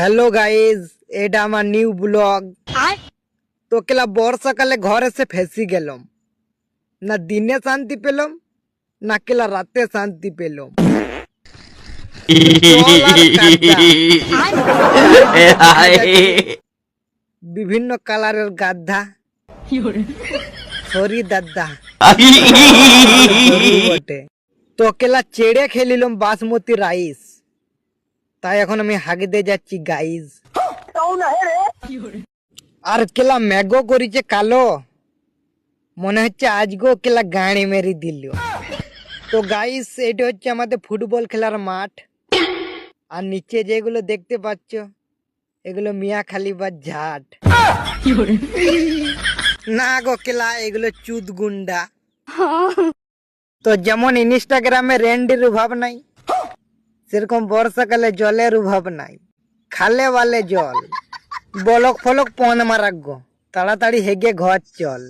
Hello guys এটা আমার new blog তো কেলা বর্ষাকালে ঘর এসে ফেসি গেলাম। না দিনে শান্তি পেলাম না কেলা রাতে শান্তি পেলাম। বিভিন্ন কালারের গাদ্ধা সরি দাদা। তো কেলা চেড়ে খেলিলাম বাসমতি রাইস। তাই এখন আমি হাগিতে যাচ্ছি গাইজ আর কেলা ম্যাগো করিছে কালো। মনে হচ্ছে আজকেও কেলা গাড়ি মেরি দিল। তো গাইস এটা হচ্ছে আমাদের ফুটবল খেলার মাঠ। আর নিচে যেগুলো দেখতে পাচ্ছ এগুলো মিয়া খালি বা ঝাট। না গো কেলা এগুলো চুদ গুন্ডা তো যেমন ইনস্টাগ্রামে রেন্ডির অভাব নাই সেরকম বর্ষাকালে জলের অভাব নাই। খালে বালে জল। বলক ফলক পন মারাক গো তাড়াতাড়ি হেগে ঘর চল।